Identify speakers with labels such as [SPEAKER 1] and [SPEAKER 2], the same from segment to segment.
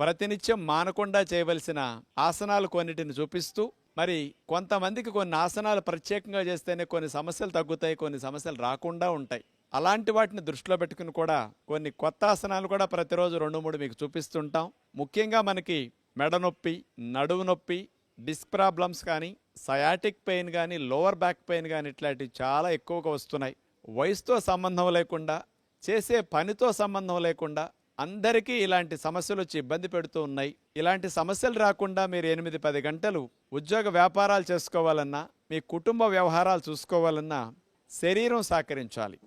[SPEAKER 1] ప్రతినిత్యం మానకుండా చేయవలసిన ఆసనాలు కొన్నిటిని చూపిస్తూ మరి కొంతమందికి కొన్ని ఆసనాలు ప్రత్యేకంగా చేస్తేనే కొన్ని సమస్యలు తగ్గుతాయి కొన్ని సమస్యలు రాకుండా ఉంటాయి. అలాంటి వాటిని దృష్టిలో పెట్టుకుని కూడా కొన్ని కొత్త ఆసనాలు కూడా ప్రతిరోజు రెండు మూడు మీకు చూపిస్తుంటాం. ముఖ్యంగా మనకి మెడ నొప్పి నడువు నొప్పి డిస్క్ ప్రాబ్లమ్స్ కానీ సయాటిక్ పెయిన్ కానీ లోవర్ బ్యాక్ పెయిన్ కానీ ఇట్లాంటివి చాలా ఎక్కువగా వస్తున్నాయి. వయసుతో సంబంధం లేకుండా చేసే పనితో సంబంధం లేకుండా అందరికీ ఇలాంటి సమస్యలు వచ్చి ఇబ్బంది పెడుతూ ఉన్నాయి. ఇలాంటి సమస్యలు రాకుండా మీరు ఎనిమిది పది గంటలు ఉద్యోగ వ్యాపారాలు చేసుకోవాలన్నా మీ కుటుంబ వ్యవహారాలు చూసుకోవాలన్నా శరీరం సహకరించాలి.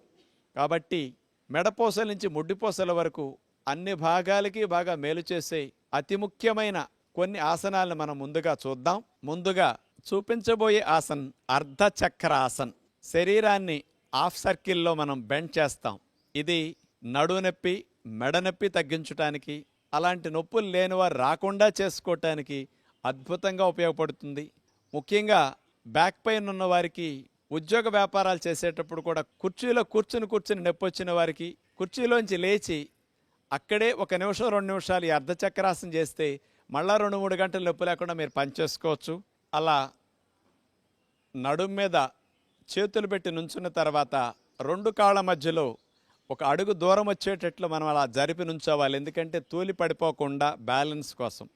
[SPEAKER 1] కాబట్టి మెడపోసల నుంచి ముడ్డిపోసల వరకు అన్ని భాగాలకి బాగా మేలు చేసే అతి ముఖ్యమైన కొన్ని ఆసనాలను మనం ముందుగా చూద్దాం. ముందుగా చూపించబోయే ఆసన్ అర్ధచక్ర ఆసన్ శరీరాన్ని హాఫ్ సర్కిల్లో మనం బెండ్ చేస్తాం. ఇది నడునొప్పి మెడనొప్పి మెడ నొప్పి తగ్గించడానికి అలాంటి నొప్పులు లేనివారు రాకుండా చేసుకోవటానికి అద్భుతంగా ఉపయోగపడుతుంది. ముఖ్యంగా బ్యాక్ పెయిన్ ఉన్న వారికి ఉద్యోగ వ్యాపారాలు చేసేటప్పుడు కూడా కుర్చీలో కూర్చుని కూర్చుని నొప్పి వచ్చిన వారికి కుర్చీలోంచి లేచి అక్కడే ఒక నిమిషం రెండు నిమిషాలు ఈ అర్ధచక్రాసనం చేస్తే మళ్ళా రెండు మూడు గంటలు నొప్పి లేకుండా మీరు పనిచేసుకోవచ్చు. అలా నడుం మీద చేతులు పెట్టి నుంచున్న తర్వాత రెండు కాళ్ళ మధ్యలో ఒక అడుగు దూరం వచ్చేటట్లు మనం అలా జరిపి నుంచోవాలి. ఎందుకంటే తూలి పడిపోకుండా బ్యాలెన్స్ కోసం.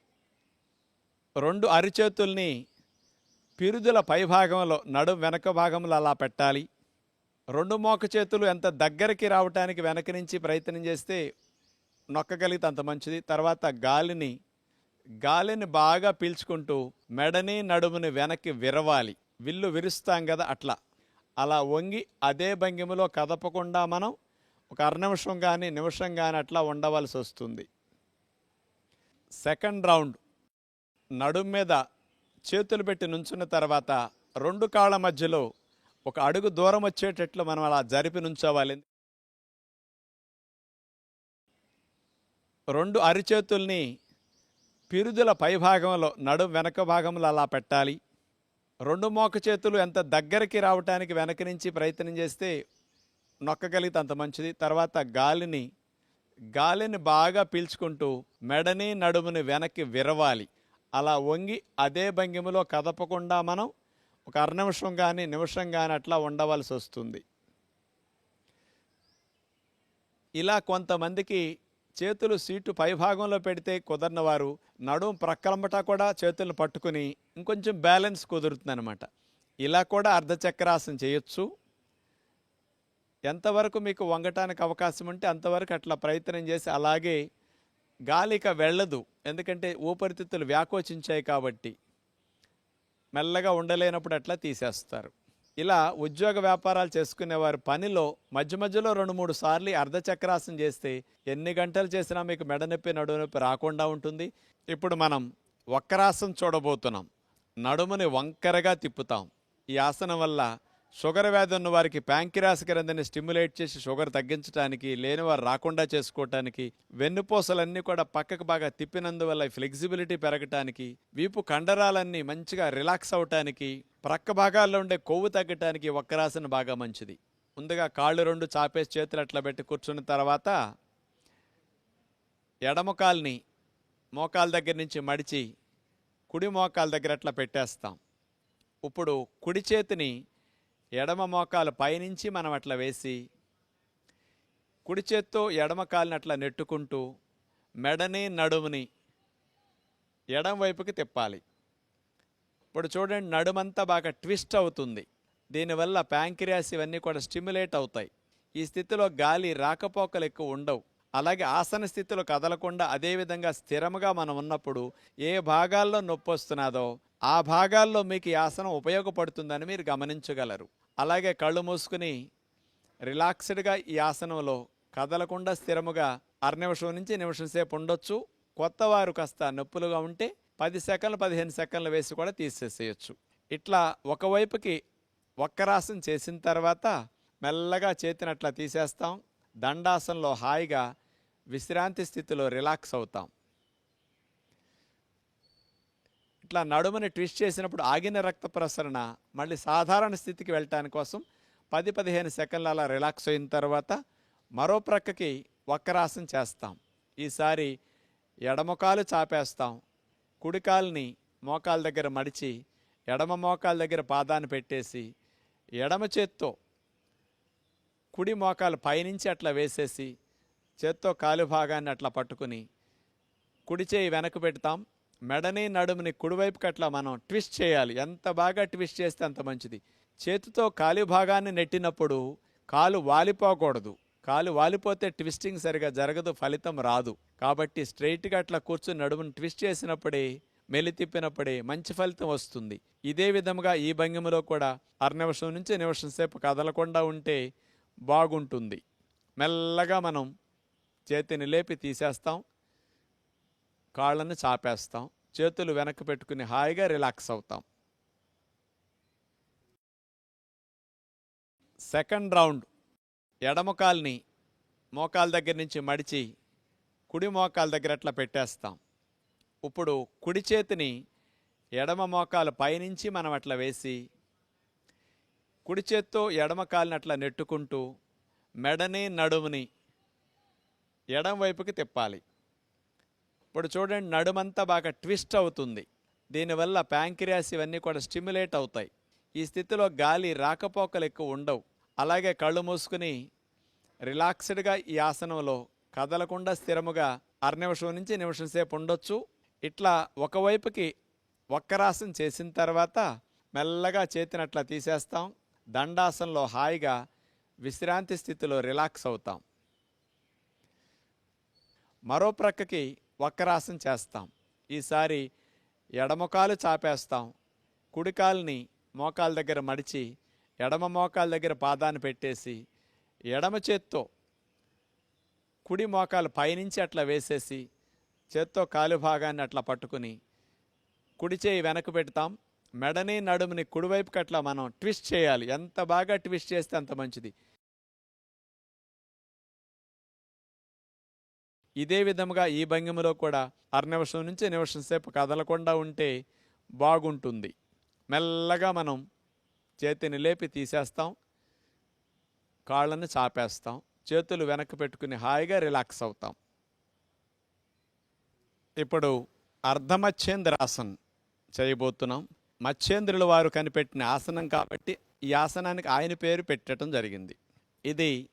[SPEAKER 1] రెండు అరిచేతుల్ని పిరుదుల పైభాగంలో నడుం వెనక భాగంలో అలా పెట్టాలి. రెండు మోక చేతులు ఎంత దగ్గరికి రావటానికి వెనక నుంచి ప్రయత్నం చేస్తే నొక్కగలిగితే అంత మంచిది. తర్వాత గాలిని గాలిని బాగా పీల్చుకుంటూ మెడని నడుముని వెనక్కి విరవాలి. విల్లు విరుస్తాం కదా అట్లా. అలా వంగి అదే భంగిమలో కదపకుండా మనం ఒక అర్నిమిషం కానీ నిమిషం కానీ అట్లా ఉండవలసి వస్తుంది. Second round. నడుం మీద చేతులు పెట్టి నుంచున్న తర్వాత రెండు కాళ్ళ మధ్యలో ఒక అడుగు దూరం వచ్చేటట్లు మనం అలా జరిపి నుంచోవాలి. రెండు అరిచేతుల్ని పిరుదుల పైభాగంలో నడుం వెనక భాగంలో అలా పెట్టాలి. రెండు మోక చేతులు ఎంత దగ్గరికి రావటానికి వెనక నుంచి ప్రయత్నం చేస్తే నొక్కగలిగితే అంత మంచిది. తర్వాత గాలిని గాలిని బాగా పీల్చుకుంటూ మెడని నడుముని వెనక్కి విరవాలి. అలా వంగి అదే భంగిమలో కదపకుండా మనం ఒక అర నిమిషం కానీ నిమిషం కానీ అట్లా ఉండవలసి వస్తుంది. ఇలా కొంతమందికి చేతులు సీటు పైభాగంలో పెడితే కుదరని వారు నడుము ప్రక్కలంబటా కూడా చేతులను పట్టుకుని ఇంకొంచెం బ్యాలెన్స్ కుదురుతుందన్నమాట. ఇలా కూడా అర్ధచక్రాసనం చేయొచ్చు. ఎంతవరకు మీకు వంగటానికి అవకాశం ఉంటే అంతవరకు అట్లా ప్రయత్నం చేసి అలాగే గాలిక వెళ్ళదు. ఎందుకంటే ఊపిరితిత్తులు వ్యాకోచించాయి కాబట్టి మెల్లగా ఉండలేనప్పుడు అట్లా తీసేస్తారు. ఇలా ఉద్యోగ వ్యాపారాలు చేసుకునేవారు పనిలో మధ్య మధ్యలో రెండు మూడు సార్లు అర్ధచక్రాసం అర్ధచక్రాసనం చేస్తే ఎన్ని గంటలు చేసినా మీకు మెడనొప్పి నడునొప్పి నడుము నొప్పి రాకుండా ఉంటుంది. ఇప్పుడు మనం వక్రాసనం చూడబోతున్నాం. నడుముని వంకరగా తిప్పుతాం. ఈ ఆసనం వల్ల షుగర్ వ్యాధి ఉన్న వారికి ప్యాంకిరాస్ గ్రంథిని స్టిమ్యులేట్ చేసి షుగర్ తగ్గించడానికి లేనివారు రాకుండా చేసుకోవటానికి వెన్నుపూసలన్నీ కూడా పక్కకు బాగా తిప్పినందువల్ల ఫ్లెక్సిబిలిటీ పెరగటానికి వీపు కండరాలన్నీ మంచిగా రిలాక్స్ అవటానికి ప్రక్క భాగాల్లో ఉండే కొవ్వు తగ్గటానికి వక్రాసన బాగా మంచిది. ముందుగా కాళ్ళు రెండు చాపేసి చేతులు అట్లా పెట్టి కూర్చున్న తర్వాత ఎడమ కాల్ని మోకాల దగ్గర నుంచి మడిచి కుడి మోకాల దగ్గర అట్లా పెట్టేస్తాం. ఇప్పుడు కుడి చేతిని ఎడమ మోకాలు పైనుంచి మనం అట్లా వేసి కుడి చేత్తో ఎడమ కాలిని అట్లా నెట్టుకుంటూ మెడని నడుముని ఎడం వైపుకి తిప్పాలి. ఇప్పుడు చూడండి నడుమంతా బాగా ట్విస్ట్ అవుతుంది. దీనివల్ల ప్యాంక్రియాస్ ఇవన్నీ కూడా స్టిమ్యులేట్ అవుతాయి. ఈ స్థితిలో గాలి రాకపోకలు ఎక్కువ ఉండవు. అలాగే ఆసన స్థితిలో కదలకుండా అదే విధంగా స్థిరముగా మనం ఉన్నప్పుడు ఏ భాగాల్లో నొప్పి వస్తున్నదో ఆ భాగాల్లో మీకు ఈ ఆసనం ఉపయోగపడుతుందని మీరు గమనించగలరు. అలాగే కళ్ళు మూసుకుని రిలాక్స్డ్గా ఈ ఆసనంలో కదలకుండా స్థిరముగా అర నిమిషం నుంచి నిమిషం సేపు ఉండొచ్చు. కొత్త వారు కాస్త నొప్పులుగా ఉంటే పది సెకండ్లు పదిహేను సెకండ్లు వేసి కూడా తీసేసేయచ్చు. ఇట్లా ఒకవైపుకి వక్కరాసనం చేసిన తర్వాత మెల్లగా చేతినట్లా తీసేస్తాం. దండాసనంలో హాయిగా విశ్రాంతి స్థితిలో రిలాక్స్ అవుతాం. ఇట్లా నడుముని ట్విస్ట్ చేసినప్పుడు ఆగిన రక్త ప్రసరణ మళ్ళీ సాధారణ స్థితికి వెళ్ళటాని కోసం పది పదిహేను సెకండ్ల అలా రిలాక్స్ అయిన తర్వాత మరో ప్రక్కకి వక్రాసనం చేస్తాం. ఈసారి ఎడమకాలు చాపేస్తాం. కుడికాలని మోకాల దగ్గర మడిచి ఎడమ మోకాల దగ్గర పాదాన్ని పెట్టేసి ఎడమ చేత్తో కుడి మోకాలు పైనుంచి అట్లా వేసేసి చేత్తో కాలు భాగాన్ని అట్లా పట్టుకుని కుడి చేయి వెనక్కి పెడతాం. మెడని నడుముని కుడివైపుకి అట్లా మనం ట్విస్ట్ చేయాలి. ఎంత బాగా ట్విస్ట్ చేస్తే అంత మంచిది. చేతితో కాలి భాగాన్ని నెట్టినప్పుడు కాలు వాలిపోకూడదు. కాలు వాలిపోతే ట్విస్టింగ్ సరిగా జరగదు ఫలితం రాదు. కాబట్టి స్ట్రైట్గా అట్లా కూర్చుని నడుముని ట్విస్ట్ చేసినప్పుడే మెలి తిప్పినప్పుడే మంచి ఫలితం వస్తుంది. ఇదే విధముగా ఈ భంగిమలో కూడా అర నిమిషం నుంచి నిమిషం సేపు కదలకుండా ఉంటే బాగుంటుంది. మెల్లగా మనం చేతిని లేపి తీసేస్తాం కాళ్ళను చాపేస్తాం చేతులు వెనక్కి పెట్టుకుని హాయిగా రిలాక్స్ అవుతాం. సెకండ్ రౌండ్ ఎడమకాల్ని మోకాల దగ్గర నుంచి మడిచి కుడి మోకాల దగ్గర అట్లా పెట్టేస్తాం. ఇప్పుడు కుడి చేతిని ఎడమ మోకాలు పైనుంచి మనం అట్లా వేసి కుడి చేత్తో ఎడమ కాలిని అట్లా నెట్టుకుంటూ మెడని నడుముని ఎడం వైపుకి తిప్పాలి. ఇప్పుడు చూడండి నడుమంతా బాగా ట్విస్ట్ అవుతుంది. దీనివల్ల ప్యాంక్రియాస్ ఇవన్నీ కూడా స్టిమ్యులేట్ అవుతాయి. ఈ స్థితిలో గాలి రాకపోకలు ఎక్కువ ఉండవు. అలాగే కళ్ళు మూసుకుని రిలాక్స్డ్గా ఈ ఆసనంలో కదలకుండా స్థిరముగా అర నిమిషం నుంచి నిమిషం సేపు ఉండొచ్చు. ఇట్లా ఒకవైపుకి వక్కరాసనం చేసిన తర్వాత మెల్లగా చేతినట్లా తీసేస్తాం. దండాసనంలో హాయిగా విశ్రాంతి స్థితిలో రిలాక్స్ అవుతాం. మరో ప్రక్కకి వక్కరాసనం చేస్తాం. ఈసారి ఎడమకాలు చాపేస్తాం. కుడికాల్ని మోకాల దగ్గర మడిచి ఎడమ మోకాల దగ్గర పాదాన్ని పెట్టేసి ఎడమ చేత్తో కుడి మోకాలు పైనుంచి అట్లా వేసేసి చేత్తో కాలు భాగాన్ని అట్లా పట్టుకుని కుడి చేయి వెనక్కి పెడతాం. మెడని నడుముని కుడివైపుకి అట్లా మనం ట్విస్ట్ చేయాలి. ఎంత బాగా ట్విస్ట్ చేస్తే అంత మంచిది. ఇదే విధముగా ఈ భంగిమలో కూడా అర నుంచి నిమిషం సేపు కదలకుండా ఉంటే బాగుంటుంది. మెల్లగా మనం చేతిని లేపి తీసేస్తాం. కాళ్ళని చాపేస్తాం. చేతులు వెనక్కి పెట్టుకుని హాయిగా రిలాక్స్ అవుతాం. ఇప్పుడు అర్ధమచ్చేంద్రాసన్ చేయబోతున్నాం. మత్స్యేంద్రుల వారు కనిపెట్టిన ఆసనం కాబట్టి ఈ ఆసనానికి ఆయన పేరు పెట్టడం జరిగింది. ఇది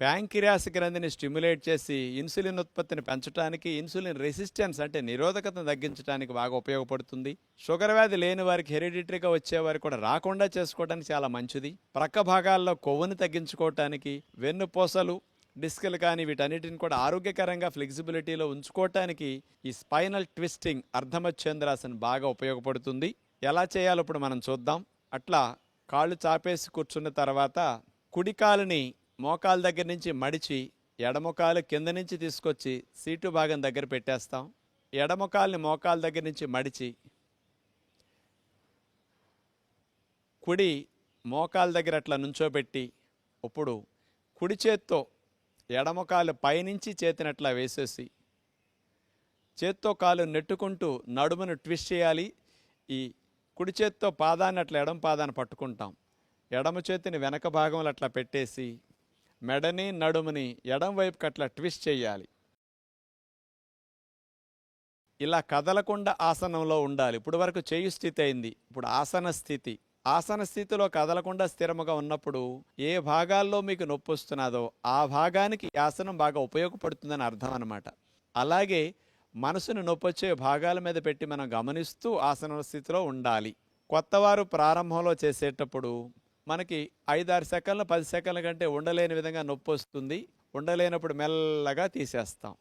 [SPEAKER 1] ప్యాంకిరాస్ గ్రంథిని స్టిమ్యులేట్ చేసి ఇన్సులిన్ ఉత్పత్తిని పెంచడానికి ఇన్సులిన్ రెసిస్టెన్స్ అంటే నిరోధకతను తగ్గించడానికి బాగా ఉపయోగపడుతుంది. షుగర్ వ్యాధి లేని వారికి హెరిడిటరీగా వచ్చేవారు కూడా రాకుండా చేసుకోవడానికి చాలా మంచిది. ప్రక్క భాగాల్లో కొవ్వుని తగ్గించుకోవటానికి వెన్నుపూసలు డిస్కులు కానీ వీటన్నిటిని కూడా ఆరోగ్యకరంగా ఫ్లెక్సిబిలిటీలో ఉంచుకోవటానికి ఈ స్పైనల్ ట్విస్టింగ్ అర్ధమచ్చేంద్రాసన్ బాగా ఉపయోగపడుతుంది. ఎలా చేయాలో ఇప్పుడు మనం చూద్దాం. అట్లా కాళ్ళు చాపేసి కూర్చున్న తర్వాత కుడికాలుని మోకాల దగ్గర నుంచి మడిచి ఎడమకాలు కింద నుంచి తీసుకొచ్చి సీటు భాగం దగ్గర పెట్టేస్తాం. ఎడమకాల్ని మోకాల దగ్గర నుంచి మడిచి కుడి మోకాల దగ్గర అట్లా నుంచోబెట్టి ఇప్పుడు కుడి చేత్తో ఎడమకాలు పైనుంచి చేతినట్లా వేసేసి చేత్తో కాలు నెట్టుకుంటూ నడుమును ట్విస్ట్ చేయాలి. ఈ కుడి చేత్తో పాదాన్ని అట్లా ఎడమ పాదాన్ని పట్టుకుంటాం. ఎడమ చేతిని వెనక భాగంలో అట్లా పెట్టేసి మెడని నడుముని ఎడం వైపు అట్లా ట్విస్ట్ చేయాలి ఇలా కదలకుండా ఆసనంలో ఉండాలి. ఇప్పుడు వరకు చేయు స్థితి అయింది. ఇప్పుడు ఆసన స్థితి. ఆసన స్థితిలో కదలకుండా స్థిరముగా ఉన్నప్పుడు ఏ భాగాల్లో మీకు నొప్పి వస్తున్నదో ఆ భాగానికి ఆసనం బాగా ఉపయోగపడుతుందని అర్థం అనమాట అలాగే మనసును నొప్పొచ్చే భాగాల మీద పెట్టి మనం గమనిస్తూ ఆసన స్థితిలో ఉండాలి. కొత్తవారు ప్రారంభంలో చేసేటప్పుడు మనకి ఐదారు సెకండ్లు పది సెకండ్ల కంటే ఉండలేని విధంగా నొప్పి వస్తుంది ఉండలేనప్పుడు మెల్లగా తీసేస్తాం.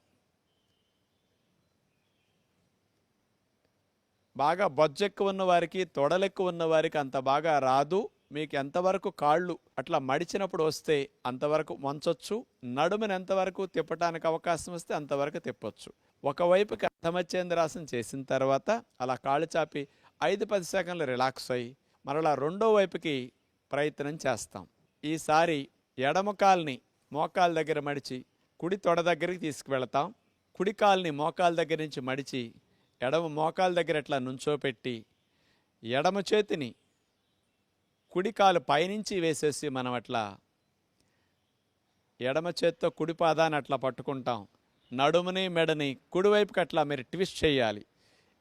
[SPEAKER 1] బాగా బొజ్జెక్కువ ఉన్న వారికి తొడలెక్కువ ఉన్న వారికి అంత బాగా రాదు. మీకు ఎంతవరకు కాళ్ళు అట్లా మడిచినప్పుడు వస్తే అంతవరకు వంచొచ్చు. నడుమని ఎంతవరకు తిప్పటానికి అవకాశం వస్తే అంతవరకు తిప్పొచ్చు. ఒకవైపుకి అర్థమచ్చేంద్రాసనం చేసిన తర్వాత అలా కాళ్ళు చాపి ఐదు పది సెకండ్లు రిలాక్స్ అయ్యి మరలా రెండో వైపుకి ప్రయత్నం చేస్తాం. ఈసారి ఎడమ కాల్ని మోకాల దగ్గర మడిచి కుడి తొడ దగ్గరికి తీసుకువెళతాం. కుడి కాల్ని మోకాల దగ్గర నుంచి మడిచి ఎడమ మోకాల దగ్గర ఇట్లా నుంచోపెట్టి ఎడమ చేతిని కుడి కాలు పైనుంచి వేసేసి మనం అట్లా ఎడమ చేత్తో కుడి పాదాన్ని అట్లా పట్టుకుంటాం. నడుముని మెడని కుడివైపుకి అట్లా మీరు ట్విస్ట్ చేయాలి.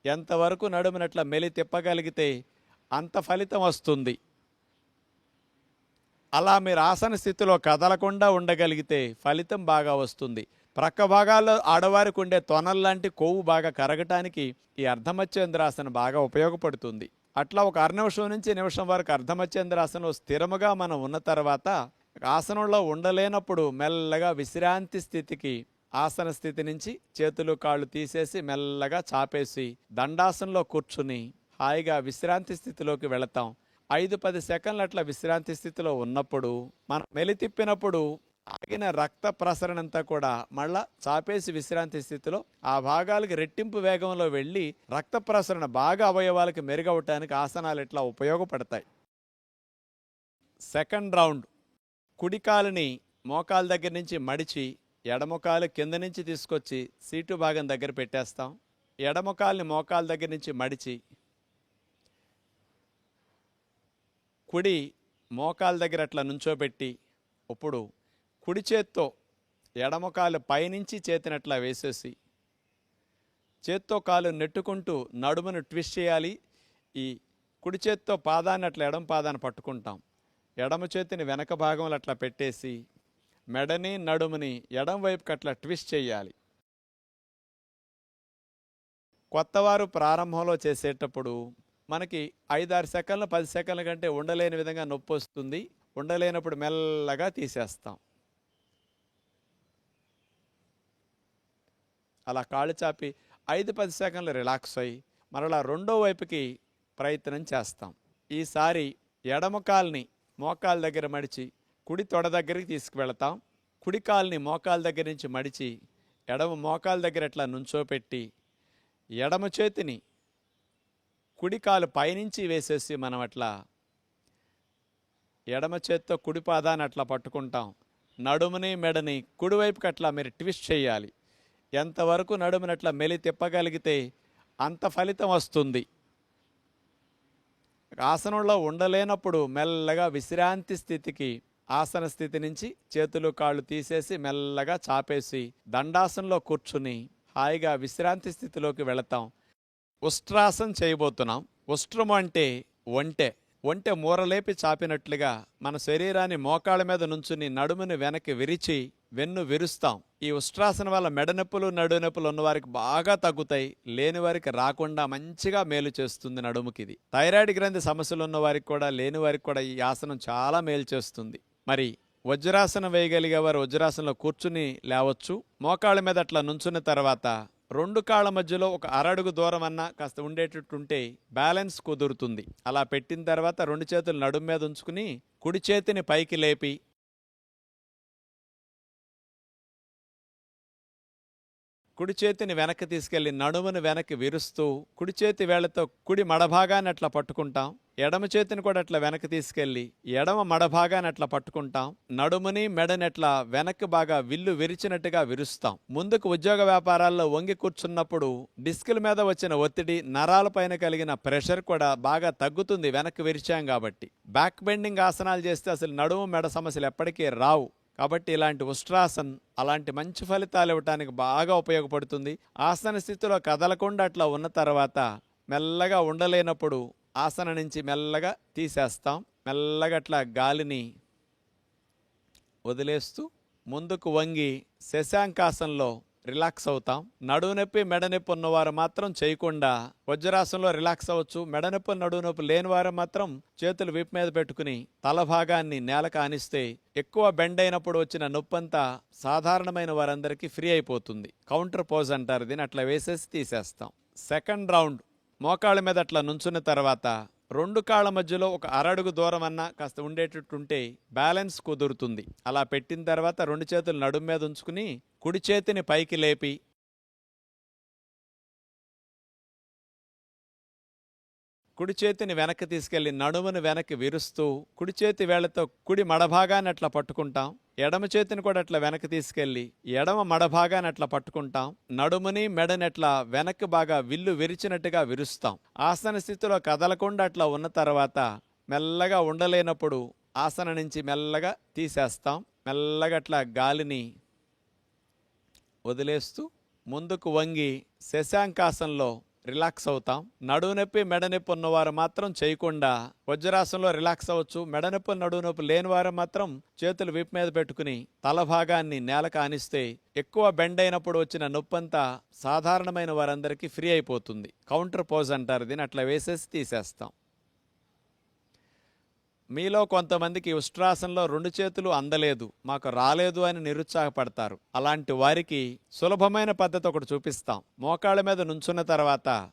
[SPEAKER 1] ఎంతవరకు నడుముని అట్లా మెలి తిప్పగలిగితే అంత ఫలితం వస్తుంది. అలా మీరు ఆసన స్థితిలో కదలకుండా ఉండగలిగితే ఫలితం బాగా వస్తుంది. ప్రక్క భాగాల్లో ఆడవారికి ఉండే తొనల్లాంటి కొవ్వు బాగా కరగటానికి ఈ అర్ధమచ్చేంద్రాసన బాగా ఉపయోగపడుతుంది. అట్లా ఒక అర నిమిషం నుంచి నిమిషం వరకు అర్ధమచ్చేంద్రాసనంలో స్థిరముగా మనం ఉన్న తర్వాత ఆసనంలో ఉండలేనప్పుడు మెల్లగా విశ్రాంతి స్థితికి ఆసన స్థితి నుంచి చేతులు కాళ్ళు తీసేసి మెల్లగా చాపేసి దండాసనంలో కూర్చుని హాయిగా విశ్రాంతి స్థితిలోకి వెళతాం. ఐదు పది సెకండ్లు అట్లా విశ్రాంతి స్థితిలో ఉన్నప్పుడు మనం మెలితిప్పినప్పుడు ఆగిన రక్త ప్రసరణ అంతా కూడా మళ్ళా చాపేసి విశ్రాంతి స్థితిలో ఆ భాగాలకి రెట్టింపు వేగంలో వెళ్ళి రక్త ప్రసరణ బాగా అవయవాలకి మెరుగవటానికి ఆసనాలు ఇట్లా ఉపయోగపడతాయి. Second round. కుడికాలుని మోకాల దగ్గర నుంచి మడిచి ఎడమకాలు కింద నుంచి తీసుకొచ్చి సీటు భాగం దగ్గర పెట్టేస్తాం. ఎడమకాల్ని మోకాల దగ్గర నుంచి మడిచి కుడి మోకాల దగ్గర అట్లా నుంచోబెట్టి ఇప్పుడు కుడి చేత్తో ఎడమకాలు పైనుంచి చేతినట్లా వేసేసి చేత్తో కాలు నెట్టుకుంటూ నడుమును ట్విస్ట్ చేయాలి. ఈ కుడి చేత్తో పాదాన్ని అట్లా ఎడమ పాదాన్ని పట్టుకుంటాం. ఎడమ చేతిని వెనక భాగంలో అట్లా పెట్టేసి మెడని నడుముని ఎడం వైపుకి అట్లా ట్విస్ట్ చేయాలి. కొత్తవారు ప్రారంభంలో చేసేటప్పుడు మనకి ఐదారు సెకండ్లు పది సెకండ్ల కంటే ఉండలేని విధంగా నొప్పి వస్తుంది. ఉండలేనప్పుడు మెల్లగా తీసేస్తాం. అలా కాళ్ళు చాపి ఐదు పది సెకండ్లు రిలాక్స్ అయ్యి మరలా రెండో వైపుకి ప్రయత్నం చేస్తాం. ఈసారి ఎడమ కాల్ని మోకాల దగ్గర మడిచి కుడి తొడ దగ్గరికి తీసుకువెళతాం. కుడి కాల్ని మోకాల దగ్గర నుంచి మడిచి ఎడమ మోకాల దగ్గర ఎట్లా నుంచోపెట్టి ఎడమ చేతిని కుడికాలు పైనుంచి వేసేసి మనం అట్లా ఎడమ చేత్తో కుడి పాదాన్ని అట్లా పట్టుకుంటాం. నడుముని మెడని కుడివైపుకి అట్లా మీరు ట్విస్ట్ చేయాలి. ఎంతవరకు నడుముని అట్లా మెలి తిప్పగలిగితే అంత ఫలితం వస్తుంది. ఆసనంలో ఉండలేనప్పుడు మెల్లగా విశ్రాంతి స్థితికి ఆసన స్థితి నుంచి చేతులు కాళ్ళు తీసేసి మెల్లగా చాపేసి దండాసనంలో కూర్చుని హాయిగా విశ్రాంతి స్థితిలోకి వెళతాం. ఉష్ట్రాసనం చేయబోతున్నాం. ఉష్ట్రము అంటే ఒంటె. ఒంటె మూరలేపి చాపినట్లుగా మన శరీరాన్ని మోకాళ్ళ మీద నుంచుని నడుముని వెనక్కి విరిచి వెన్ను విరుస్తాం. ఈ ఉష్ట్రాసనం వల్ల మెడనొప్పులు నడునొప్పులు ఉన్నవారికి నొప్పులు బాగా తగ్గుతాయి. లేని వారికి రాకుండా మంచిగా మేలు చేస్తుంది నడుముకి ఇది థైరాయిడ్ గ్రంథి సమస్యలు ఉన్న వారికి కూడా లేని వారికి కూడా ఈ ఆసనం చాలా మేలు చేస్తుంది. మరి వజ్రాసనం వేయగలిగే వారు వజ్రాసనంలో కూర్చుని లేవచ్చు. మోకాళ్ళ మీద అట్లా నుంచున్న తర్వాత రెండు కాళ్ళ మధ్యలో ఒక అరడుగు దూరం అన్న కాస్త ఉండేటట్టుంటే బ్యాలెన్స్ కుదురుతుంది. అలా పెట్టిన తర్వాత రెండు చేతులు నడుము మీద ఉంచుకుని కుడి చేతిని పైకి లేపి కుడి చేతిని వెనక్కి తీసుకెళ్ళి నడుమును వెనక్కి విరుస్తూ కుడి చేతి వేళ్ళతో కుడి మడభాగాన్ని అట్లా పట్టుకుంటాం. ఎడమ చేతిని కూడా అట్లా వెనక్కి తీసుకెళ్ళి ఎడమ మడభాగాన్ని అట్లా పట్టుకుంటాం. నడుముని మెడని అట్లా వెనక్కి బాగా విల్లు విరిచినట్టుగా విరుస్తాం. ముందుకు ఉద్యోగ వ్యాపారాల్లో వంగి కూర్చున్నప్పుడు డిస్కుల మీద వచ్చిన ఒత్తిడి నరాలపైన కలిగిన ప్రెషర్ కూడా బాగా తగ్గుతుంది వెనక్కి విరిచాం కాబట్టి. బ్యాక్ బెండింగ్ ఆసనాలు చేస్తే అసలు నడుము మెడ సమస్యలు ఎప్పటికీ రావు. కాబట్టి ఇలాంటి ఉష్ట్రాసన్ అలాంటి మంచి ఫలితాలు ఇవ్వటానికి బాగా ఉపయోగపడుతుంది. ఆసన స్థితిలో కదలకుండా అట్లా ఉన్న తర్వాత మెల్లగా ఉండలేనప్పుడు ఆసన నుంచి మెల్లగా తీసేస్తాం. మెల్లగా అట్లా గాలిని వదిలేస్తూ ముందుకు వంగి శశాంకాసంలో రిలాక్స్ అవుతాం. నడువు నొప్పి మెడనొప్పి ఉన్నవారు మాత్రం చేయకుండా వజ్రాసనంలో రిలాక్స్ అవ్వచ్చు. మెడనొప్పి నడువు నొప్పి లేని వారు మాత్రం చేతులు వీపు మీద పెట్టుకుని తల భాగాన్ని నేలకు ఆనిస్తే ఎక్కువ బెండ్ అయినప్పుడు వచ్చిన నొప్పంతా సాధారణమైన వారందరికీ ఫ్రీ అయిపోతుంది. కౌంటర్ పోజ్ అంటారు దీన్ని. అట్లా వేసేసి తీసేస్తాం. సెకండ్ రౌండ్ మోకాళ్ళ మీద అట్లా నుంచున్న తర్వాత రెండు కాళ్ళ మధ్యలో ఒక అరడుగు దూరం అన్న కాస్త ఉండేటట్టుంటే బ్యాలెన్స్ కుదురుతుంది. అలా పెట్టిన తర్వాత రెండు చేతులు నడుము మీద ఉంచుకుని కుడి చేతిని పైకి లేపి కుడి చేతిని వెనక్కి తీసుకెళ్ళి నడుమును వెనక్కి విరుస్తూ కుడి చేతి వేళ్ళతో కుడి మడభాగాన్ని అట్లా పట్టుకుంటాం. ఎడమ చేతిని కూడా అట్లా వెనక్కి తీసుకెళ్ళి ఎడమ మడభాగాన్ని అట్లా పట్టుకుంటాం. నడుముని మెడని అట్లా వెనక్కి బాగా విల్లు విరిచినట్టుగా విరుస్తాం. ఆసన స్థితిలో కదలకుండా అట్లా ఉన్న తర్వాత మెల్లగా ఉండలేనప్పుడు ఆసన నుంచి మెల్లగా తీసేస్తాం. మెల్లగా అట్లా గాలిని వదిలేస్తూ ముందుకు వంగి శశాంకాసంలో రిలాక్స్ అవుతాం. నడువు నొప్పి మెడనొప్పి ఉన్నవారు మాత్రం చేయకుండా వజ్రాసనంలో రిలాక్స్ అవ్వచ్చు. మెడనొప్పి నడువు నొప్పి లేని వారు మాత్రం చేతులు విప్ మీద పెట్టుకుని తల భాగాన్ని నేలకు ఆనిస్తే ఎక్కువ బెండ్ అయినప్పుడు వచ్చిన నొప్పంతా సాధారణమైన వారందరికీ ఫ్రీ అయిపోతుంది. కౌంటర్ పోజ్ అంటారు దీన్ని. అట్లా వేసేసి తీసేస్తాం. మీలో కొంతమందికి ఉష్ట్రాసంలో రెండు చేతులు అందలేదు మాకు రాలేదు అని నిరుత్సాహపడతారు. అలాంటి వారికి సులభమైన పద్ధతి ఒకటి చూపిస్తాం. మోకాళ్ళ మీద నుంచున్న తర్వాత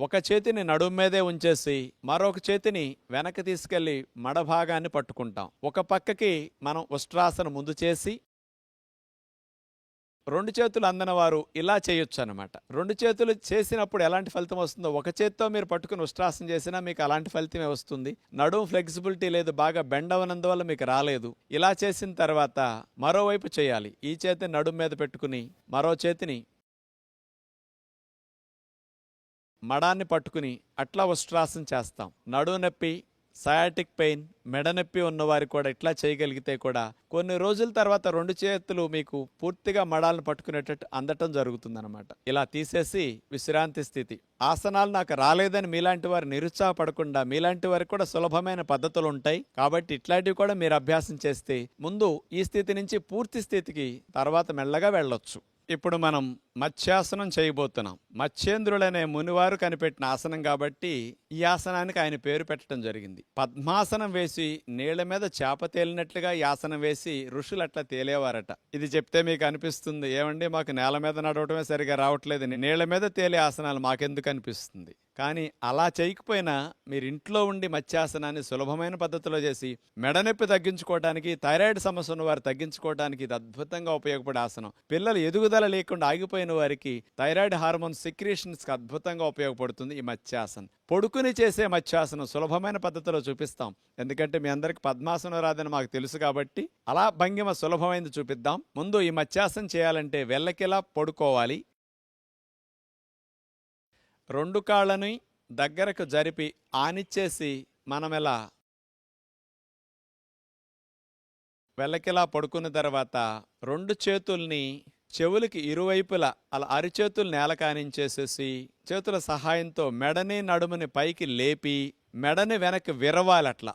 [SPEAKER 1] ఒక చేతిని నడుము మీదే ఉంచేసి మరొక చేతిని వెనక్కి తీసుకెళ్ళి మడభాగాన్ని పట్టుకుంటాం. ఒక పక్కకి మనం ఉష్ట్రాసనం ముందు చేసి రెండు చేతులు అందనవారు ఇలా చేయొచ్చు అనమాట రెండు చేతులు చేసినప్పుడు ఎలాంటి ఫలితం వస్తుందో ఒక చేత్తో మీరు పట్టుకుని ఉష్ట్రాసనం చేసినా మీకు అలాంటి ఫలితమే వస్తుంది. నడుము ఫ్లెక్సిబిలిటీ లేదు బాగా బెండ్ అవనందువల్ల మీకు రాలేదు. ఇలా చేసిన తర్వాత మరోవైపు చేయాలి. ఈ చేతిని నడుము మీద పెట్టుకుని మరో చేతిని మడాన్ని పట్టుకుని అట్లా ఉష్ట్రాసనం చేస్తాం. నడుము నొప్పి సయాటిక్ పెయిన్ మెడనొప్పి ఉన్నవారు కూడా ఇట్లా చేయగలిగితే కూడా కొన్ని రోజుల తర్వాత రెండు చేతులు మీకు పూర్తిగా మడాలను పట్టుకునేటట్టు అందటం జరుగుతుందన్నమాట. ఇలా తీసేసి విశ్రాంతి స్థితి. ఆసనాలు నాకు రాలేదని మీలాంటి వారు నిరుత్సాహపడకుండా మీలాంటి వారికి కూడా సులభమైన పద్ధతులు ఉంటాయి. కాబట్టి ఇట్లాంటివి కూడా మీరు అభ్యాసం చేస్తే ముందు ఈ స్థితి నుంచి పూర్తి స్థితికి తర్వాత మెల్లగా వెళ్ళొచ్చు. ఇప్పుడు మనం మత్స్యాసనం చేయబోతున్నాం. మత్స్యేంద్రులనే మునివారు కనిపెట్టిన ఆసనం కాబట్టి ఈ ఆసనానికి ఆయన పేరు పెట్టడం జరిగింది. పద్మాసనం వేసి నీళ్ళ మీద చేప తేలినట్లుగా ఈ ఆసనం వేసి ఋషులు అట్లా తేలేవారట. ఇది చెప్తే మీకు అనిపిస్తుంది ఏమండి మాకు నేల మీద నడవటమే సరిగా రావట్లేదు నీళ్ళ మీద తేలే ఆసనాలు మాకెందుకు అనిపిస్తుంది? కానీ అలా చేయకపోయినా మీరు ఇంట్లో ఉండి మత్స్యాసనాన్ని సులభమైన పద్ధతిలో చేసి మెడనొప్పి తగ్గించుకోవడానికి థైరాయిడ్ సమస్య ఉన్న వారు తగ్గించుకోవడానికి ఇది అద్భుతంగా ఉపయోగపడే ఆసనం. పిల్లలు ఎదుగుదల లేకుండా ఆగిపోయిన వారికి థైరాయిడ్ హార్మోన్ సిక్రియేషన్స్కి అద్భుతంగా ఉపయోగపడుతుంది ఈ మత్స్యాసనం. పొడుకుని చేసే మత్స్యాసనం సులభమైన పద్ధతిలో చూపిస్తాం. ఎందుకంటే మీ అందరికి పద్మాసనం రాదని మాకు తెలుసు కాబట్టి అలా భంగిమ సులభమైంది చూపిద్దాం. ముందు ఈ మత్స్యాసనం చేయాలంటే వెళ్ళకిలా పడుకోవాలి. రెండు కాళ్ళని దగ్గరకు జరిపి ఆనిచ్చేసి మనమెలా వెళ్ళకిలా వెల్లకిలా పడుకున్న తర్వాత రెండు చేతుల్ని చెవులకి ఇరువైపులా అలా అరిచేతులు నేల కానించేసేసి చేతుల సహాయంతో మెడని నడుముని పైకి లేపి మెడని వెనక్కి విరవాలట్లా.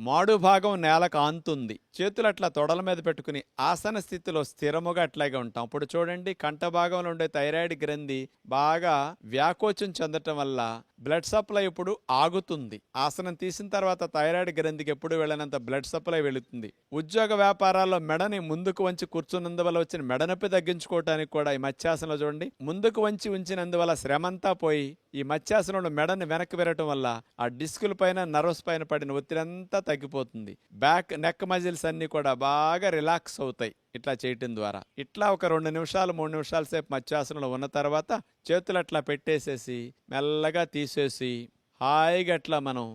[SPEAKER 1] మాడు భాగం నేలకు ఆంతుంది చేతులు అట్లా తొడల మీద పెట్టుకుని ఆసన స్థితిలో స్థిరముగా అట్లాగే ఉంటాం. అప్పుడు చూడండి కంఠ భాగంలో ఉండే థైరాయిడ్ గ్రంథి బాగా వ్యాకోచం చెందటం వల్ల బ్లడ్ సప్లై ఇప్పుడు ఆగుతుంది. ఆసనం తీసిన తర్వాత థైరాయిడ్ గ్రంథికి ఎప్పుడు వెళ్ళినంత బ్లడ్ సప్లై వెళుతుంది. ఉద్యోగ వ్యాపారాల్లో మెడని ముందుకు వంచి కూర్చున్నందువల్ల వచ్చిన మెడ తగ్గించుకోవడానికి తగ్గించుకోవటానికి కూడా ఈ మత్స్యాసనంలో చూడండి ముందుకు వంచి ఉంచినందువల్ల శ్రమంతా పోయి ఈ మత్స్యాసనంలో మెడని వెనక్కి విరగటం వల్ల ఆ డిస్కుల పైన నర్వస్ పైన పడిన ఒత్తిడి అంతా తగ్గిపోతుంది. బ్యాక్ నెక్ మజిల్స్ అన్నీ కూడా బాగా రిలాక్స్ అవుతాయి ఇట్లా చేయటం ద్వారా. ఇట్లా ఒక రెండు నిమిషాలు మూడు నిమిషాల సేపు మత్స్యాసనంలో ఉన్న తర్వాత చేతులు అట్లా పెట్టేసేసి మెల్లగా తీసేసి హాయిగా అట్లా మనం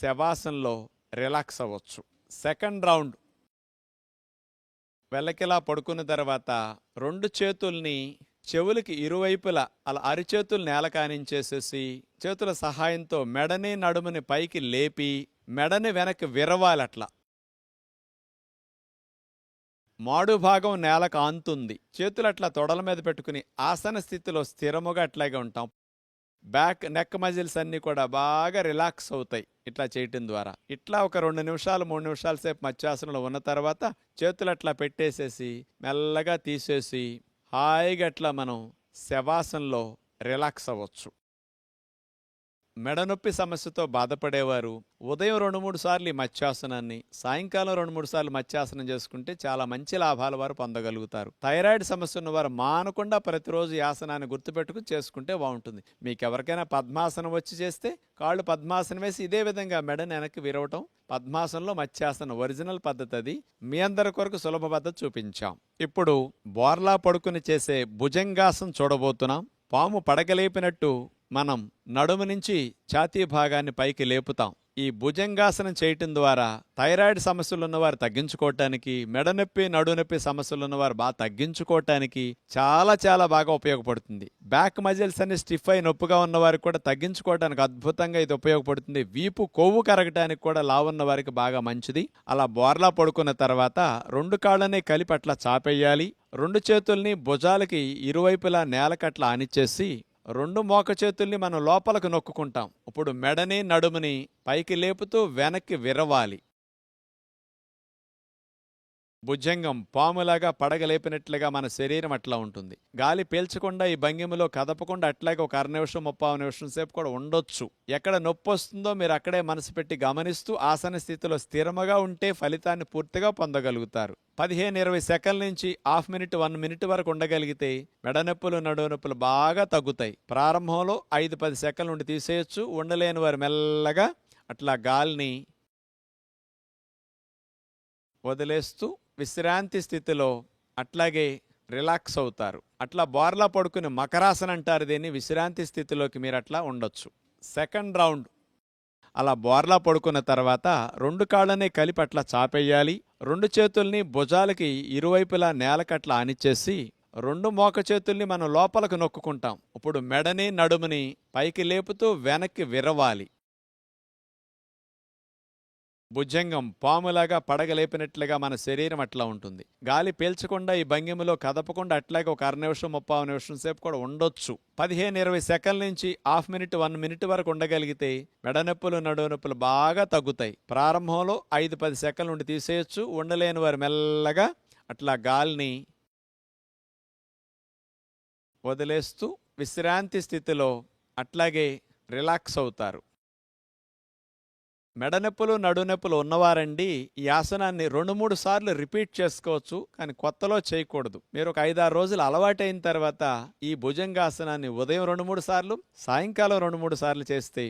[SPEAKER 1] శవాసనలో రిలాక్స్ అవ్వచ్చు. Second round. వెల్లకిలా పడుకున్న తర్వాత రెండు చేతుల్ని చెవులకి ఇరువైపులా అలా అరిచేతులు నేల కానించేసేసి చేతుల సహాయంతో మెడని నడుముని పైకి లేపి మెడని వెనక్కి విరవాలి అట్లా మాడు భాగం నేలకు ఆంతుంది చేతులు అట్లా తొడల మీద పెట్టుకుని ఆసన స్థితిలో స్థిరముగా అట్లాగే ఉంటాం. బ్యాక్ నెక్ మజిల్స్ అన్నీ కూడా బాగా రిలాక్స్ అవుతాయి ఇట్లా చేయటం ద్వారా. ఇట్లా ఒక రెండు నిమిషాలు మూడు నిమిషాల సేపు మత్స్యాసనంలో ఉన్న తర్వాత చేతులు అట్లా పెట్టేసేసి మెల్లగా తీసేసి హాయిగా అట్లా మనం శవాసనలో రిలాక్స్ అవ్వచ్చు. మెడ నొప్పి సమస్యతో బాధపడేవారు. ఉదయం రెండు మూడు సార్లు ఈ మత్స్యాసనాన్ని సాయంకాలం రెండు మూడు సార్లు మత్స్యాసనం చేసుకుంటే చాలా మంచి లాభాలు వారు పొందగలుగుతారు. థైరాయిడ్ సమస్య ఉన్నవారు మానకుండా ప్రతిరోజు ఈ ఆసనాన్ని గుర్తుపెట్టుకుని చేసుకుంటే బాగుంటుంది. మీకు ఎవరికైనా పద్మాసనం వచ్చి చేస్తే కాళ్ళు పద్మాసనం వేసి ఇదే విధంగా మెడను వెనక్కి విరవటం పద్మాసనంలో మత్స్యాసనం ఒరిజినల్ పద్ధతి అది. మీ అందరి కొరకు సులభ పద్ధతి చూపించాం. ఇప్పుడు బోర్లా పడుకుని చేసే భుజంగాసం చూడబోతున్నాం. పాము పడగలేపినట్టు మనం నడుము నుంచి ఛాతీ భాగాన్ని పైకి లేపుతాం. ఈ భుజంగాసనం చేయటం ద్వారా థైరాయిడ్ సమస్యలు ఉన్నవారు తగ్గించుకోవటానికి మెడనొప్పి నడునొప్పి సమస్యలు ఉన్నవారు బాగా తగ్గించుకోవటానికి చాలా చాలా బాగా ఉపయోగపడుతుంది. బ్యాక్ మజిల్స్ అన్ని స్టిఫ్ అయి నొప్పిగా ఉన్నవారికి కూడా తగ్గించుకోవడానికి అద్భుతంగా ఇది ఉపయోగపడుతుంది. వీపు కొవ్వు కరగటానికి కూడా లావున్న వారికి బాగా మంచిది. అలా బోర్లా పడుకున్న తర్వాత రెండు కాళ్ళని కలిపి అట్లా చాపేయాలి. రెండు చేతుల్ని భుజాలకి ఇరువైపులా నేలకట్లా ఆనిచ్చేసి రెండు మోక చేతుల్ని మనం లోపలకు నొక్కుకుంటాం. ఇప్పుడు మెడని నడుముని పైకి లేపుతూ వెనక్కి విరవాలి. భుజంగం పాములాగా పడగలేపినట్లుగా మన శరీరం అట్లా ఉంటుంది. గాలి పీల్చకుండా ఈ భంగిమలో కదపకుండా అట్లాగే ఒక అర నిమిషం ముప్పావు నిమిషం సేపు కూడా ఉండొచ్చు. ఎక్కడ నొప్పి వస్తుందో మీరు అక్కడే మనసు పెట్టి గమనిస్తూ ఆసన స్థితిలో స్థిరముగా ఉంటే ఫలితాన్ని పూర్తిగా పొందగలుగుతారు. పదిహేను ఇరవై సెకండ్ల నుంచి హాఫ్ మినిట్ వన్ మినిట్ వరకు ఉండగలిగితే మెడనొప్పులు నడునొప్పులు బాగా తగ్గుతాయి. ప్రారంభంలో ఐదు పది సెకండ్ల నుండి తీసేయొచ్చు. ఉండలేని వారు మెల్లగా అట్లా గాలిని వదిలేస్తూ విశ్రాంతి స్థితిలో అట్లాగే రిలాక్స్ అవుతారు. అట్లా బోర్లా పడుకుని మకరాసన అంటారు దీన్ని. విశ్రాంతి స్థితిలోకి మీరు అట్లా ఉండొచ్చు. Second round. అలా బోర్లా పడుకున్న తర్వాత రెండు కాళ్ళని కలిపి అట్లా చాపేయాలి. రెండు చేతుల్ని భుజాలకి ఇరువైపులా నేలకట్లా ఆనిచ్చేసి రెండు మోక చేతుల్ని మనం లోపలకు నొక్కుకుంటాం. ఇప్పుడు మెడని నడుముని పైకి లేపుతూ వెనక్కి విరవాలి. భుజంగం పాములాగా పడగలేపినట్లుగా మన శరీరం అట్లా ఉంటుంది. గాలి పీల్చకుండా ఈ భంగిమలో కదపకుండా అట్లాగే ఒక అర నిమిషం ముప్పావు నిమిషం సేపు కూడా ఉండొచ్చు. పదిహేను ఇరవై సెకండ్ల నుంచి హాఫ్ మినిట్ వన్ మినిట్ వరకు ఉండగలిగితే మెడనొప్పులు నడునొప్పులు బాగా తగ్గుతాయి. ప్రారంభంలో ఐదు పది సెకండ్ల నుండి తీసేయచ్చు. ఉండలేని వారు మెల్లగా అట్లా గాలిని వదిలేస్తూ విశ్రాంతి స్థితిలో అట్లాగే రిలాక్స్ అవుతారు. మెడనొప్పులు నడునొప్పులు ఉన్నవారండి ఈ ఆసనాన్ని రెండు మూడు సార్లు రిపీట్ చేసుకోవచ్చు కానీ కొత్తలో చేయకూడదు. మీరు ఒక ఐదారు రోజులు అలవాటైన తర్వాత ఈ భుజంగాసనాన్ని ఉదయం రెండు మూడు సార్లు సాయంకాలం రెండు మూడు సార్లు చేస్తే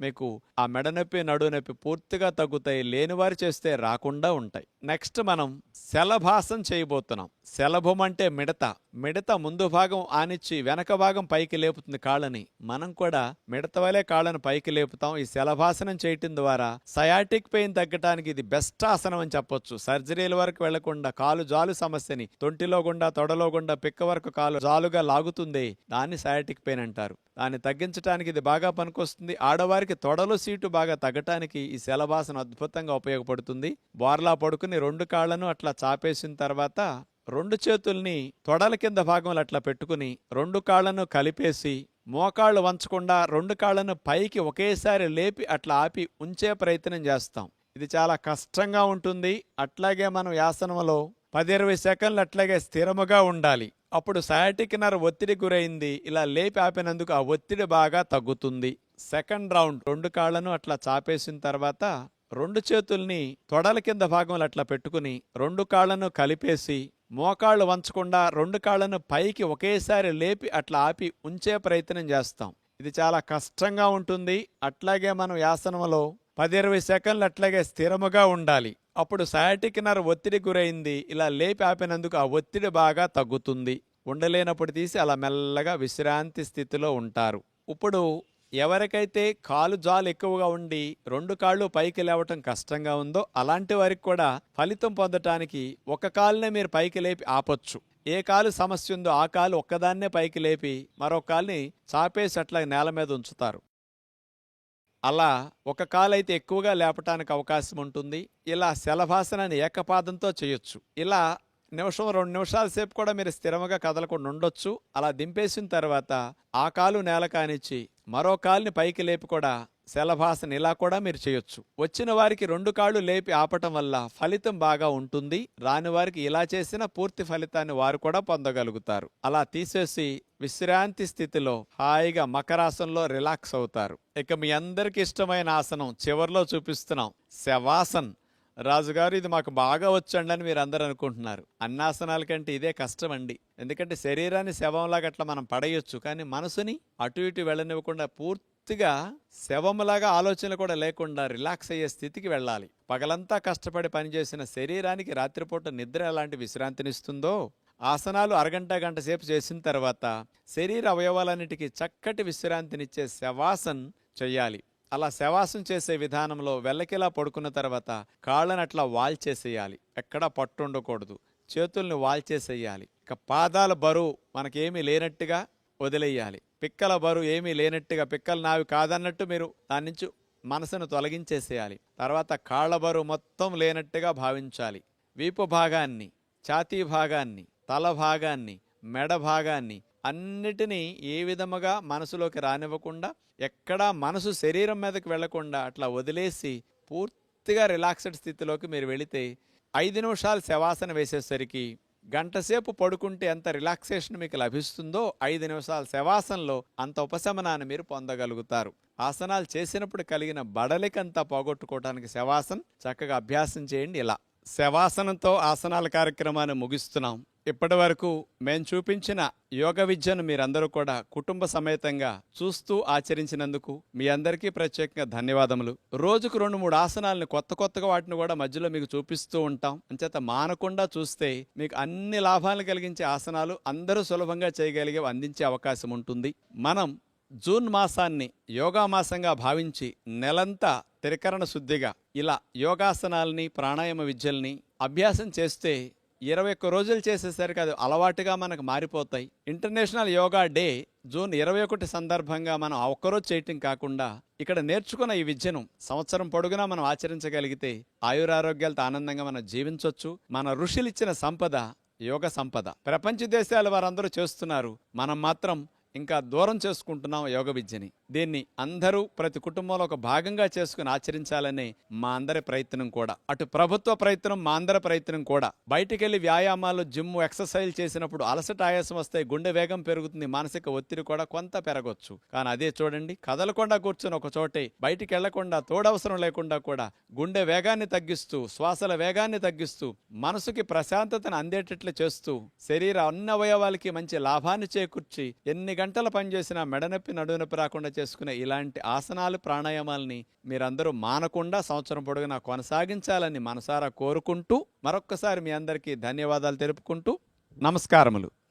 [SPEAKER 1] మీకు ఆ మెడనొప్పి నడునొప్పి పూర్తిగా తగ్గుతాయి లేనివారు చేస్తే రాకుండా ఉంటాయి. నెక్స్ట్ మనం శలభాసం చేయబోతున్నాం. శలభం అంటే మిడత. మిడత ముందు భాగం ఆనిచ్చి వెనక భాగం పైకి లేపుతుంది కాళ్ళని. మనం కూడా మిడత వలె కాళ్ళను పైకి లేపుతాం. ఈ శలభాసనం చేయటం ద్వారా సయాటిక్ పెయిన్ తగ్గటానికి ఇది బెస్ట్ ఆసనం అని చెప్పొచ్చు. సర్జరీల వరకు వెళ్ళకుండా కాలు జాలు సమస్యని తొంటిలో గుండా తొడలో గుండా పిక్క వరకు కాలు జాలుగా లాగుతుంది దాన్ని సయాటిక్ పెయిన్ అంటారు. దాన్ని తగ్గించడానికి ఇది బాగా పనికొస్తుంది. ఆడవారికి తొడలు సీటు బాగా తగ్గటానికి ఈ శలభాసనం అద్భుతంగా ఉపయోగపడుతుంది. బోర్లా పడుకుని రెండు కాళ్ళను అట్లా చాపేసిన తర్వాత రెండు చేతుల్ని తొడల కింద భాగంలో అట్లా పెట్టుకుని రెండు కాళ్ళను కలిపేసి మోకాళ్ళు వంచకుండా రెండు కాళ్ళను పైకి ఒకేసారి లేపి అట్లా ఆపి ఉంచే ప్రయత్నం చేస్తాం. ఇది చాలా కష్టంగా ఉంటుంది. అట్లాగే మనం యాసనంలో పది ఇరవై సెకండ్లు అట్లాగే స్థిరముగా ఉండాలి. అప్పుడు సయాటిక్ నర్ ఒత్తిడి గురైంది. ఇలా లేపి ఆపినందుకు ఆ ఒత్తిడి బాగా తగ్గుతుంది. సెకండ్ రౌండ్ రెండు కాళ్ళను అట్లా చాపేసిన తర్వాత రెండు చేతుల్ని తొడల కింద భాగంలో అట్లా పెట్టుకుని రెండు కాళ్ళను కలిపేసి మోకాళ్ళు వంచకుండా రెండు కాళ్ళను పైకి ఒకేసారి లేపి అట్లా ఆపి ఉంచే ప్రయత్నం చేస్తాం. ఇది చాలా కష్టంగా ఉంటుంది. అట్లాగే మనం యాసనంలో పది ఇరవై సెకండ్లు అట్లాగే స్థిరముగా ఉండాలి. అప్పుడు సయాటిక్ నర్ ఒత్తిడి గురైంది. ఇలా లేపి ఆపినందుకు ఆ ఒత్తిడి బాగా తగ్గుతుంది. ఉండలేనప్పుడు తీసి అలా మెల్లగా విశ్రాంతి స్థితిలో ఉంటారు. ఇప్పుడు ఎవరికైతే కాలు జాలు ఎక్కువగా ఉండి రెండు కాళ్ళు పైకి లేవటం కష్టంగా ఉందో అలాంటి వారికి కూడా ఫలితం పొందటానికి ఒక కాలునే మీరు పైకి లేపి ఆపొచ్చు. ఏ కాలు సమస్య ఉందో ఆ కాలు ఒక్కదాన్నే పైకి లేపి మరో కాలుని చాపేసి అట్లా నేల మీద ఉంచుతారు. అలా ఒక కాలైతే ఎక్కువగా లేపటానికి అవకాశం ఉంటుంది. ఇలా శలభాసనాన్ని ఏకపాదంతో చేయొచ్చు. ఇలా నిమిషం రెండు నిమిషాల సేపు కూడా మీరు స్థిరంగా కదలకుండా ఉండొచ్చు. అలా దింపేసిన తర్వాత ఆ కాలు నేల కానిచ్చి మరో కాలుని పైకి లేపి కూడా శలభాసన ఇలా కూడా మీరు చేయొచ్చు. వచ్చిన వారికి రెండు కాళ్ళు లేపి ఆపటం వల్ల ఫలితం బాగా ఉంటుంది. రాని వారికి ఇలా చేసిన పూర్తి ఫలితాన్ని వారు కూడా పొందగలుగుతారు. అలా తీసేసి విశ్రాంతి స్థితిలో హాయిగా మకరాసనంలో రిలాక్స్ అవుతారు. ఇక మీ అందరికి ఇష్టమైన ఆసనం చివర్లో చూపిస్తున్నాం. శవాసన్. రాజుగారు ఇది మాకు బాగా వచ్చండి అని మీరు అందరూ అనుకుంటున్నారు. అన్నాసనాల కంటే ఇదే కష్టం అండి. ఎందుకంటే శరీరాన్ని శవంలాగా అట్లా మనం పడేయొచ్చు. కానీ మనసుని అటు ఇటు వెళ్ళనివ్వకుండా పూర్తిగా శవంలాగా ఆలోచనలు కూడా లేకుండా రిలాక్స్ అయ్యే స్థితికి వెళ్ళాలి. పగలంతా కష్టపడి పనిచేసిన శరీరానికి రాత్రిపూట నిద్ర ఎలాంటి విశ్రాంతినిస్తుందో ఆసనాలు అరగంట గంట సేపు చేసిన తర్వాత శరీర అవయవాలన్నిటికీ చక్కటి విశ్రాంతినిచ్చే శవాసన్ చెయ్యాలి అలా శవాసం చేసే విధానంలో వెల్లకిలా పడుకున్న తర్వాత కాళ్ళని అట్లా వాల్చేసేయాలి. ఎక్కడా పట్టు ఉండకూడదు చేతుల్ని వాల్చేసేయాలి. ఇక పాదాల బరువు మనకేమీ లేనట్టుగా వదిలేయాలి. పిక్కల బరువు ఏమీ లేనట్టుగా పిక్కలు నావి కాదన్నట్టు మీరు దాని నుంచి మనసును తొలగించేసేయాలి. తర్వాత కాళ్ళ బరువు మొత్తం లేనట్టుగా భావించాలి. వీపు భాగాన్ని ఛాతీ భాగాన్ని తల భాగాన్ని మెడ భాగాన్ని అన్నిటినీ ఏ విధముగా మనసులోకి రానివ్వకుండా ఎక్కడా మనసు శరీరం మీదకి వెళ్ళకుండా అట్లా వదిలేసి పూర్తిగా రిలాక్స్డ్ స్థితిలోకి మీరు వెళితే ఐదు నిమిషాలు శవాసన వేసేసరికి గంటసేపు పడుకుంటే ఎంత రిలాక్సేషన్ మీకు లభిస్తుందో ఐదు నిమిషాల శవాసనలో అంత ఉపశమనాన్ని మీరు పొందగలుగుతారు. ఆసనాలు చేసినప్పుడు కలిగిన బడలికంతా పోగొట్టుకోవడానికి శవాసన్ చక్కగా అభ్యాసం చేయండి. ఇలా శవాసనంతో ఆసనాల కార్యక్రమాన్ని ముగిస్తున్నాం. ఇప్పటి వరకు మేము చూపించిన యోగ విద్యను మీరందరూ కూడా కుటుంబ సమేతంగా చూస్తూ ఆచరించినందుకు మీ అందరికీ ప్రత్యేకంగా ధన్యవాదములు. రోజుకు రెండు మూడు ఆసనాలను కొత్త కొత్తగా వాటిని కూడా మధ్యలో మీకు చూపిస్తూ ఉంటాం. అంచేత మానకుండా చూస్తే మీకు అన్ని లాభాలు కలిగించే ఆసనాలు అందరూ సులభంగా చేయగలిగే అందించే అవకాశం ఉంటుంది. మనం జూన్ మాసాన్ని యోగా మాసంగా భావించి నెలంతా త్రికరణ శుద్ధిగా ఇలా యోగాసనాల్ని ప్రాణాయామ విద్యల్ని అభ్యాసం చేస్తే ఇరవై ఒక్క రోజులు చేసేసరికి అది అలవాటుగా మనకు మారిపోతాయి. ఇంటర్నేషనల్ యోగా డే జూన్ ఇరవై ఒకటి సందర్భంగా మనం ఒక్కరోజు చేయటం కాకుండా ఇక్కడ నేర్చుకున్న ఈ విద్యను సంవత్సరం పొడుగునా మనం ఆచరించగలిగితే ఆయురారోగ్యాలతో ఆనందంగా మనం జీవించవచ్చు మన ఋషులు ఇచ్చిన సంపద యోగ సంపద. ప్రపంచ దేశాలు వారందరూ చేస్తున్నారు. మనం మాత్రం ఇంకా దూరం చేసుకుంటున్నాం యోగ విద్యని. దీన్ని అందరూ ప్రతి కుటుంబంలో ఒక భాగంగా చేసుకుని ఆచరించాలని మా అందరి ప్రయత్నం కూడా. అటు ప్రభుత్వ ప్రయత్నం మా అందరి ప్రయత్నం కూడా. బయటికి వెళ్ళి వ్యాయామాలు జిమ్ ఎక్సర్సైజ్ చేసినప్పుడు అలసట ఆయాసం వస్తాయి గుండె వేగం పెరుగుతుంది మానసిక ఒత్తిడి కూడా కొంత పెరగొచ్చు. కానీ అదే చూడండి కదలకుండా కూర్చొని ఒక చోటే బయటికి వెళ్ళకుండా తోడవసరం లేకుండా కూడా గుండె వేగాన్ని తగ్గిస్తూ శ్వాసల వేగాన్ని తగ్గిస్తూ మనసుకి ప్రశాంతతను అందేటట్లు చేస్తూ శరీర అన్ని అవయవాలకి మంచి లాభాన్ని చేకూర్చి ఎన్ని గంటలు పనిచేసినా మెడనొప్పి నడునొప్పి రాకుండా చేసుకునే ఇలాంటి ఆసనాలు ప్రాణాయామాలని మీరందరూ మానకుండా సంవత్సరం పొడుగునా కొనసాగించాలని మనసారా కోరుకుంటూ మరొక్కసారి మీ అందరికీ ధన్యవాదాలు తెలుపుకుంటూ నమస్కారములు.